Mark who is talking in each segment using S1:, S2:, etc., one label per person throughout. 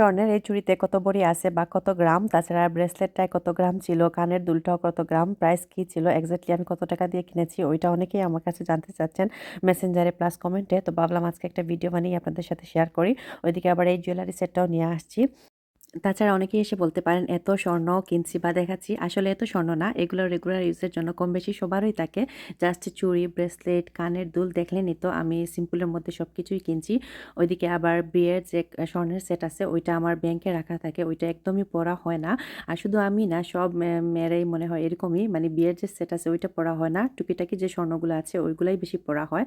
S1: স্বর্ণের এই চুড়িতে কত বড়ি আছে বা কত গ্রাম? তাছাড়া ব্রেসলেটটায় কত গ্রাম ছিল? কানের দুলটাও কত গ্রাম? প্রাইস কী ছিল? এক্স্যাক্টলি আমি কত টাকা দিয়ে কিনেছি? ওইটা অনেকেই আমার কাছে জানতে চাচ্ছেন মেসেঞ্জারে প্লাস কমেন্টে তো ভাবলাম আজকে একটা ভিডিও বানিয়ে আপনাদের সাথে শেয়ার করি। ওইদিকে আবার এই জুয়েলারি সেটটাও নিয়ে আসছি। তাছাড়া অনেকেই এসে বলতে পারেন, এত স্বর্ণ কিনছি বা দেখাচ্ছি। আসলে এত স্বর্ণ না, এগুলো রেগুলার ইউজের জন্য কম বেশি সবারই থাকে। জাস্ট চুড়ি ব্রেসলেট কানের দুল দেখলেনই তো আমি সিম্পলের মধ্যে সব কিছুই কিনছি। ওইদিকে আবার বিয়ের যে স্বর্ণের সেট আছে, ওইটা আমার ব্যাংকে রাখা থাকে, ওইটা একদমই পড়া হয় না। আর শুধু আমি না, সব মেয়েরাই মনে হয় এরকমই মানে বিয়ের যে সেট আছে, ওইটা পড়া হয় না। টুকিটাকি যে স্বর্ণগুলো আছে, ওইগুলাই বেশি পড়া হয়।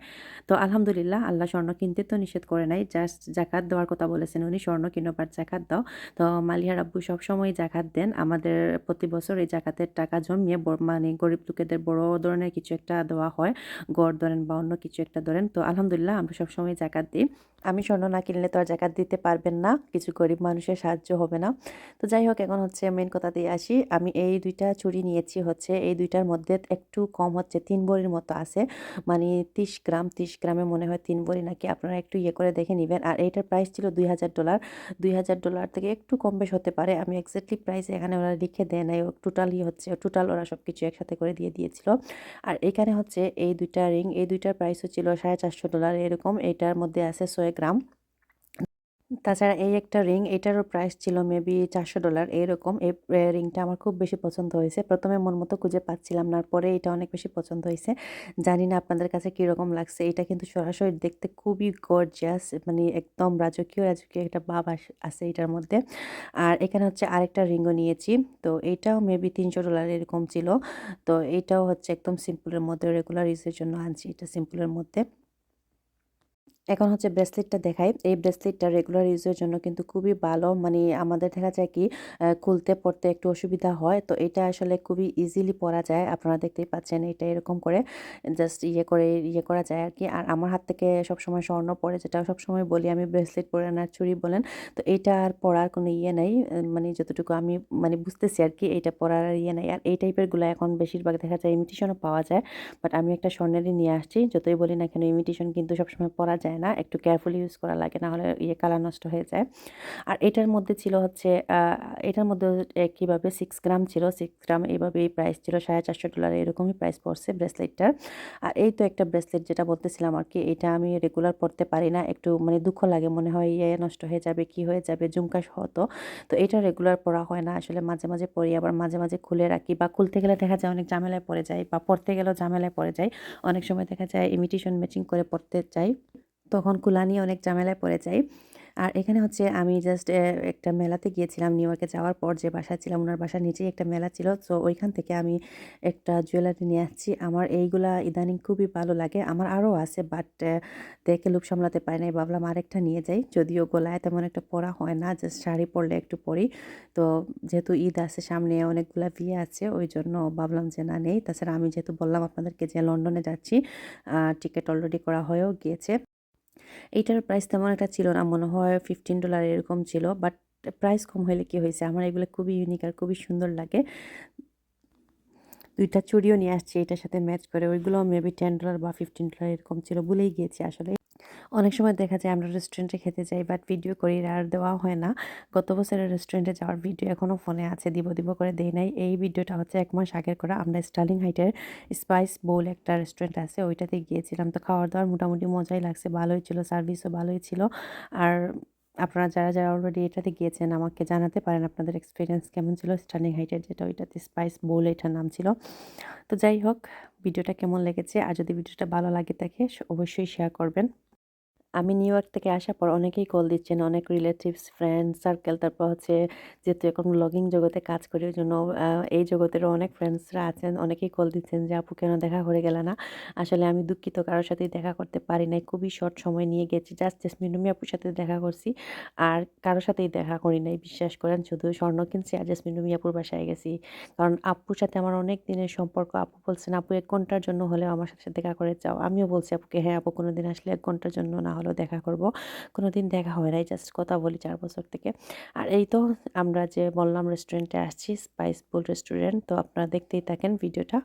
S1: তো আলহামদুলিল্লাহ, আল্লাহ স্বর্ণ কিনতে তো নিষেধ করে নাই। জাস্ট জাকাত দেওয়ার কথা বলেছেন উনি, স্বর্ণ কিনোবার জাকাত দাও। তো মালিহার আব্বু সবসময় জাকাত দেন। আমাদের প্রতি বছর এই জাকাতের টাকা জমিয়ে মানে গরিব লোকেদের বড় ধরনের কিছু একটা দেওয়া হয়। গড় ধরেন বা অন্য কিছু একটা ধরেন। তো আলহামদুলিল্লাহ আমরা সবসময় জাকাত দিই। আমি স্বর্ণ না কিনলে তো আর জাকাত দিতে পারবেন না। কিছু গরিব মানুষের সাহায্য হবে না। তো যাই হোক, এখন হচ্ছে মেন কথা দিয়ে আসি। আমি এই দুইটা চুড়ি নিয়েছি হচ্ছে, এই দুইটার মধ্যে একটু কম হচ্ছে, তিন বড়ির মতো আছে। মানে তিরিশ গ্রাম, তিরিশ গ্রামে মনে হয় তিন বড়ি নাকি? আপনারা একটু ইয়ে করে দেখে নেবেন। আর এইটার প্রাইস ছিল দুই হাজার ডলার। দুই হাজার ডলার থেকে একটু কম বেশ হতে পারে। আমি এক্স্যাক্টলি প্রাইস এখানে ওরা লিখে দেয় নাই। টোটালই হচ্ছে টোটাল ওরা সব কিছু একসাথে করে দিয়ে দিয়েছিল। আর এখানে হচ্ছে এই দুইটা রিং এই দুইটার প্রাইস হচ্ছিল সাড়ে চারশো ডলার এরকম। এটার মধ্যে আছে ছয় গ্রাম। তাছাড়া এই একটা রিং, এটারও প্রাইস ছিল মেবি চারশো ডলার এরকম। এই রিংটা আমার খুব বেশি পছন্দ হয়েছে। প্রথমে মন মতো খুঁজে পাচ্ছিলাম না পরে এটা অনেক বেশি পছন্দ হয়েছে। জানি না আপনাদের কাছে কীরকম লাগছে। এটা কিন্তু সরাসরি দেখতে খুবই গর্জিয়াস মানে একদম রাজকীয় রাজকীয় একটা ভাব আছে এটার মধ্যে। আর এখানে হচ্ছে আরেকটা রিংও নিয়েছি। তো এইটাও মেবি তিনশো ডলার এরকম ছিল। তো এইটাও হচ্ছে একদম সিম্পলের মধ্যে রেগুলার ইউজের জন্য আনছি এটা সিম্পলের মধ্যে। এখন হচ্ছে ব্রেসলেটটা দেখাই। এই ব্রেসলেটটা রেগুলার ইউজের জন্য কিন্তু খুবই ভালো। মানে আমাদের দেখা যায় কি খুলতে, পড়তে একটু অসুবিধা হয়। তো এটা আসলে খুবই ইজিলি পরা যায়। আপনারা দেখতেই পাচ্ছেন এটা এরকম করে জাস্ট ইয়ে করে ইয়ে করা যায় আর কি। আর আমার হাত থেকে সবসময় স্বর্ণ পরে যেটা সবসময় বলি আমি, ব্রেসলেট পরে না চুরি বলেন। তো এটা আর পরার কোনো ইয়ে নাই। মানে যতটুকু আমি মানে বুঝতেছি আর কি এইটা পরার ইয়ে নাই। আর এই টাইপেরগুলো এখন বেশিরভাগ দেখা যায় ইমিটেশনও পাওয়া যায়। বাট আমি একটা স্বর্ণেরই নিয়ে আসছি। যতই বলি না কেন ইমিটেশন কিন্তু সবসময় পরা যায়। যায় না, একটু কেয়ারফুলি ইউজ করা লাগে না হলে ইয়ে কালার নষ্ট হয়ে যায়। আর এটার মধ্যে ছিল হচ্ছে এটার মধ্যে কীভাবে সিক্স গ্রাম ছিল সিক্স গ্রাম এইভাবে এই প্রাইস ছিল, সাড়ে চারশো ডলার এরকমই প্রাইস পড়ছে ব্রেসলেটটার আর এই তো একটা ব্রেসলেট যেটা বলতেছিলাম আর কি, এটা আমি রেগুলার পরতে পারি না, একটু মানে দুঃখ লাগে, মনে হয় ইয়ে নষ্ট হয়ে যাবে, কি হয়ে যাবে, জুমকাশ হতো। তো তো এটা রেগুলার পরা হয় না, আসলে মাঝে মাঝে পরি, আবার মাঝে মাঝে খুলে রাখি বা খুলতে গেলে দেখা যায় অনেক ঝামেলায় পড়ে যায় বা পড়তে গেলেও ঝামেলায় পড়ে যায়। অনেক সময় দেখা যায় ইমিটেশন ম্যাচিং করে পড়তে চাই তখন কুলা নিয়ে অনেক ঝামেলায় পড়ে যাই। আর এখানে হচ্ছে আমি জাস্ট একটা মেলাতে গিয়েছিলাম নিউ ইয়র্কে যাওয়ার পর যে বাসা ছিলাম ওনার বাসার নিচেই একটা মেলা ছিল। তো ওইখান থেকে আমি একটা জুয়েলারি নিয়ে আসছি। আমার এইগুলা ইদানিং খুবই ভালো লাগে। আমার আরও আছে বাট দেখে লুপ সামলাতে পারি না ভাবলাম আরেকটা নিয়ে যাই। যদিও গোলায় তেমন একটা পরা হয় না জাস্ট শাড়ি পরলে একটু পরি। তো যেহেতু ঈদ আছে, সামনে অনেকগুলা বিয়ে আছে, ওই জন্য ভাবলাম যে না, নেই। তাছাড়া আমি যেহেতু বললাম আপনাদেরকে যে লন্ডনে যাচ্ছি টিকিট অলরেডি করা হয়েও গিয়েছে। এইটার প্রাইস তেমন একটা ছিল না, মনে হয় ফিফটিন ডলার এরকম ছিল বাট প্রাইস কম হলে কি হয়েছে আমার এগুলো খুবই ইউনিক আর খুবই সুন্দর লাগে। দুইটা চুড়িও নিয়ে আসছি, এটার সাথে ম্যাচ করে, ওইগুলো মেবি টেন ডলার বা ফিফটিন ডলার এরকম ছিল, ভুলেই গিয়েছি আসলে। অনেক সময় দেখা যায় আমরা রেস্টুরেন্টে খেতে যাই বাট ভিডিও করি আর দেওয়া হয় না। গত বছরের রেস্টুরেন্টে যাওয়ার ভিডিও এখনও ফোনে আছে, দিব দিব করে দেই নাই। এই ভিডিওটা হচ্ছে এক মাস আগের করা। আমরা স্টার্লিং হাইটের স্পাইস বোল একটা রেস্টুরেন্ট আছে, ওইটাতে গিয়েছিলাম। তো খাওয়ার দাওয়ার মোটামুটি মজাই লাগছে, ভালোই ছিল সার্ভিসও ভালোই ছিল। আর আপনারা যারা যারা অলরেডি এটাতে গিয়েছেন, আমাকে জানাতে পারেন আপনাদের এক্সপিরিয়েন্স কেমন ছিল স্টার্নিং হাইটের যেটা ওইটাতে স্পাইস বোল এটার নাম ছিল। তো যাই হোক ভিডিওটা কেমন লেগেছে? আর যদি ভিডিওটা ভালো লাগে থাকে অবশ্যই শেয়ার করবেন। আমি নিউ ইয়র্ক থেকে আসার পর অনেকেই কল দিচ্ছেন, অনেক রিলেটিভস ফ্রেন্ড সার্কেল তারপর হচ্ছে যেহেতু এখন ব্লগিং জগতে কাজ করি, ওই জন্য এই জগতেরও অনেক ফ্রেন্ডসরা আছেন, অনেকেই কল দিচ্ছেন যে, আপু, কেন দেখা করে গেলে না? আসলে আমি দুঃখিত, কারোর সাথেই দেখা করতে পারি নাই, খুবই শর্ট সময় নিয়ে গেছি জাস্ট জেসমিনুমি আপুর সাথে দেখা করছি, আর কারোর সাথেই দেখা করি নাই, বিশ্বাস করেন, শুধু স্বর্ণ কিনছি আর জেসমিনুমি আপুর বাসায় গেছি, কারণ আপুর সাথে আমার অনেক দিনের সম্পর্ক, আপু বলছেন, আপু, এক ঘণ্টার জন্য হলেও আমার সাথে দেখা করে যাও। আমিও বলছি, আপুকে হ্যাঁ আপু কোনো দিন আসলে এক ঘণ্টার জন্য না হলেও দেখা করব। কোনো দিন দেখা হয় নাই জাস্ট কথা বলি চার বছর থেকে। আর এই তো আমরা যে বললাম রেস্টুরেন্টে আসছি স্পাইসফুল রেস্টুরেন্ট তো আপনারা দেখতেই থাকেন ভিডিওটা